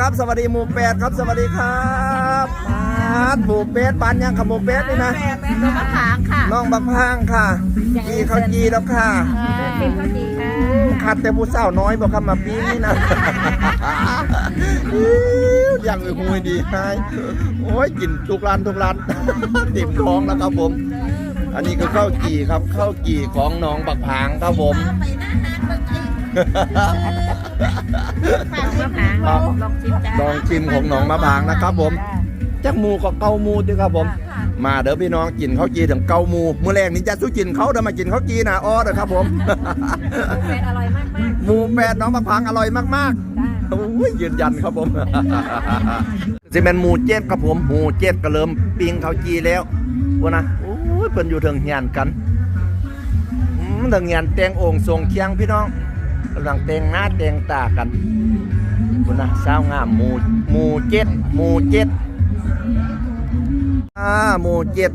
ครับ สวัสดีหมู่แปดครับ สวัสดีครับมาดหมู่เป็ดปานยังกับหมู่เป็ดนี่นะน้องมะขามค่ะน้องบักพางค่ะจีเขาจีแล้วค่ะเป็นข้าวดีค่ะขาดแต่ผู้สาวน้อยบอกคำมาปีนี่นะอย่างอื่นหุยดีให้โอ้ยกินทุกร้านทุกร้านติ่มท้องแล้วครับผม อันนี้คือข้าวจี่ครับข้าวจี่ของน้องบักพางครับผม มะขามลองชิมจ้าลองชิมของหนองมะพร้างนะครับผมจักหมูก็เกาหมูด้วยครับผม มาเด้อพี่น้องกินข้าวจีถึงเกาหมูมื้อแรกนี้จะสู้กินเขาเด้อมากินข้าวจีนะอ้อเด้อครับผมเป็นอร่อยมากมากหมูแปดน้องมะพร้างอร่อยมากๆโอ้ยยืนยันครับผมสิเป็นหมูเจ็ดครับผมหมูเจ็ดก็เริ่มปิ้งข้าวจีแล้วพวกนะโอ้ยเพิ่นอยู่เทิงเฮียนกันอืมเทิงเฮียนแต่งโองค์ทรงเคียงพี่น้อง กำลังแต่งหน้าแต่งตากันคุณนะสาวงามหมู่หมู่เจ็ดหมู่เจ็ดอ่าหมู่เจ็ด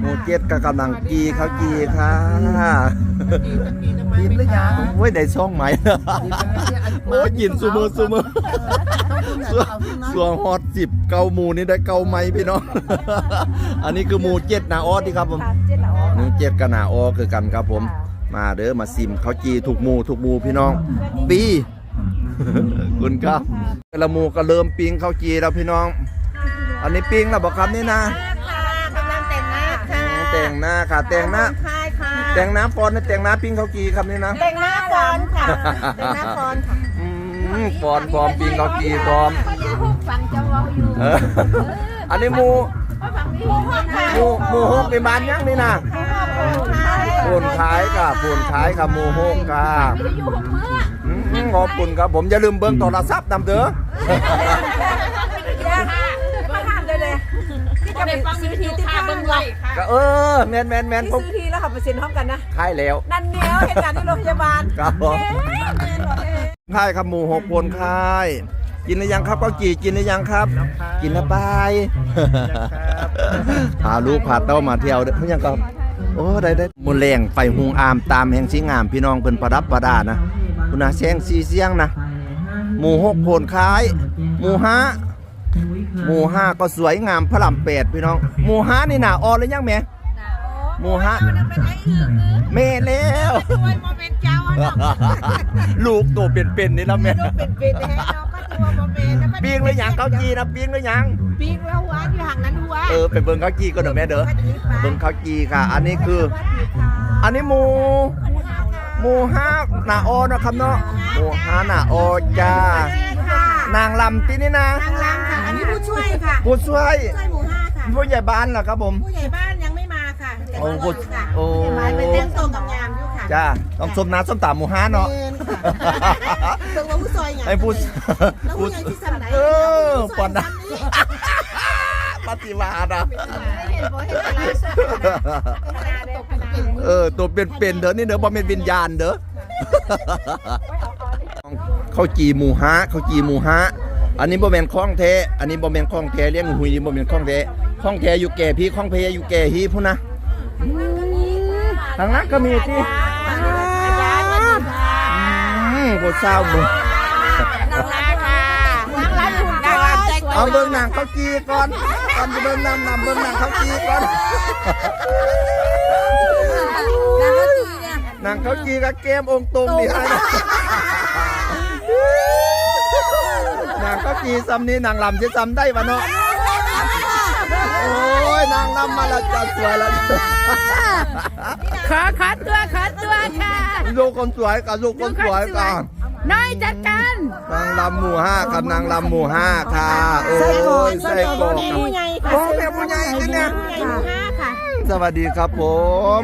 หมู่เจ็ดก็กำลังกีเขากีค่ะกินหรือยังโอ้ยได้ช่องไหมโอ้ยกินซูมือซูมือส่วนส่วนฮอตสิบเกาหมูนี่ได้เกาไหมพี่น้องอันนี้คือหมู่เจ็ดนาออสที่ครับผมค่ะเจ็ดละอ๋อหมู่เจ็ดกับนาออคือกันครับผม มาเด้อมาซิมเขาจีถูกหมูถูกหมูพี่น้อง ปีคุณครับแต่ละหมูก็เริ่มปิ้งข้าวจีแล้วพี่น้อง อันนี้ปิ้งแล้วบอกครับนี่นะค่ะกำลังแต่งหน้าค่ะแต่งหน้าค่ะแต่งหน้าคายค่ะแต่งหน้าฟอนนะแต่งหน้าปิ้งข้าวจีครับนี่นะแต่งหน้าฟอนค่ะแต่งหน้าฟอนค่ะอืมฟอนฟอมปิ้งข้าวจีฟอมฟังจะเว้าอยู่เอออันนี้หมูฟังพี่ค่ะหมูหมูฮกในบ้านยังนี่นะ ปูนขายค่ะปูนขายค่ะหมูฮกค่ะอยู่หกมืออืมขอบคุณครับผมอย่าลืมเบิ้งโทรศัพท์นำเด้อมาถามเลยเลยที่จะไปซื้อทีที่ข้างเลยก็เออแมนแมนแมนที่ผมซื้อทีแล้วขับไปเซ็นห้องกันนะขายแล้ว นั่นเนี้ยวเหตุการณ์ที่โรงพยาบาลครับผมเอ๊ะแม่เหรอเอ๊ะค่ายครับหมูหกคนค่ายกินหรือยังครับก็กี่กินหรือยังครับ กินแล้วบายพาลูกพาเต้ามาเที่ยวเด้อเพิ่นยังครับ โอ้ได้ได้มุนแรงไฟหุงอามตามแห่งสีงาม พี่น้องเพิ่นประดับประดานะคุณนะแซงสีเสียงนะหมู่หกโผลคล้าย หมู่ห้าหมู่ห้าก็สวยงามพระลำแปดพี่น้อง หมู่ห้านี่หนาออหรือยังแหม่หมู่ห้าแม่แล้วลูกตัวเป็นๆนี่แล้วแม่เป็นเป็นแท้เนาะก็ ตัวโมเมนปิ้งหรือยังเขาจีนะปิ้งหรือยังปีกแล้วหัวอยู่ห่างนั้นหัวเออไปเบิ่งข้าจีก่อนเด้อแม่เด้อเบิ่งข้าจีค่ะ อันนี้คือ อันนี้หมูหมูห้าหนาออนะครับเนาะหมูห้าหนาออจ้าค่ะนางลำที่นี่นะทางล่างค่ะ อันนี้ผู้ช่วยค่ะผู้ช่วย ช่วยหมู่ห้าค่ะ ผู้ใหญ่บ้านเหรอครับผม ผู้ใหญ่บ้านยังไม่มาค่ะแต่โอ้ว่าผู้รอค่ะโอ้ ผู้ใหญ่บ้านไปเต้นโตกับงามอยู่ค่ะจ้าต้องสมน้ำส้มตำหมูห้าเนาะเต้นค่ะ เพิ่งว่าผู้ซอยไงให้ผู้แล้วผู้ผู้ใหญ่ที่สำไหนเออปปออนนนะนะปฏิวาณอะเห็นบ่เห็นอะไรสักขนาดตกขนาดเออตัวเป็นๆเด้อนี่เด้อบ่เป็นวิญญาณเด้อข้าวจีหมูฮะข้าวจีหมูฮะอันนี้บ่แม่นข้องแท้อันนี้บ่แม่นข้องแท้เลี้ยงหุยบ่แม่นข้องแท้ข้องแท้อยู่แก่พี่ข้องเพยอยู่แก่ฮีพุ่นนะทางนั้นก็มีที่ อาจารย์สวัสดีค่ะ อืมโคตรเศร้ามึงน้องลาค่ะน้องลาหุ่นดาวใจเอาเบิ่งหนังเขาวจีก่อนก่อนจะเบิ่งนำนำเบิ่งหนังเขาวจีก่อนน้องเนี่ยหนังข้าวจีกับเกมองตรงนี่ให้นะหนังเขาวจีซ้ำนี้หนังลำจะซ้ำได้ปะเนาะโอ้ นางลำมาแล้วจะสวยแล้วขอขอตัวขอตัวค่ะลูกคนสวยกับลูกคนสวยกันน้อยจัดการนางลำหมู่ห้ากับนางลำหมู่ห้าค่ะโอ้ยใส่กรอกครับผู้ใหญ่ค่ะโอ้แม่ผู้ใหญ่กันเนี่ยผู้ใหญ่หมู่ห้าค่ะสวัสดีครับผม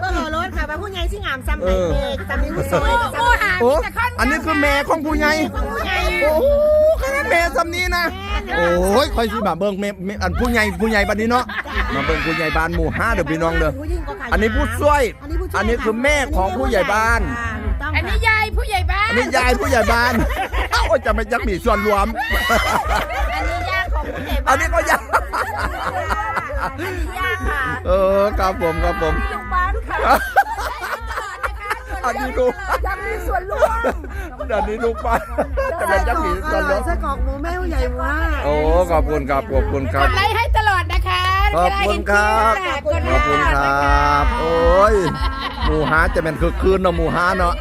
เบอร์รถค่ะว่าผู้ใหญ่ที่งามซ้ำไหนเด็กซ้ำนี้ผู้ซอยโอ้หาโอ้อันนี้คือแม่ของผู้ใหญ่ผู้ใหญ่โอ้ขนาด แม่ซ้ำนี้นะ โอ้ยคอยสิมาเบิ่งแม่แม่อันผู้ใหญ่ผู้ใหญ่บัดนี้เนาะมาเบิ่งผู้ใหญ่บ้านหมู่ห้าเด้อพี่น้องเด้ออันนี้ผู้ช่วย อันนี้คือแม่ของผู้ใหญ่บ้านอันนี้ยายผู้ใหญ่บ้านอันนี้ยายผู้ใหญ่บ้านเอ้าจะไม่ยักมีส่วนรวม อันนี้ยาของผู้ใหญ่อันนี้ก็ยากยาค่ะเออครับผมครับผมลูกบ้านค่ะ อันนี้ดูอยากมีส่วนร่วมเดี๋ยวนี้ดูไปจะเป็นยักษ์ผีตลกไส้กรอกหมูแม่ใหญ่มากโอ้ขอบคุณครับขอบคุณคกรับดไลค์ให้ตลอดนะคะขอบคุณครับกดขไลอบค์คุณคตลอดรันะคะบโอ้ยหมูฮาจะเป็นคือคืนเนาะหมูฮาเนาะ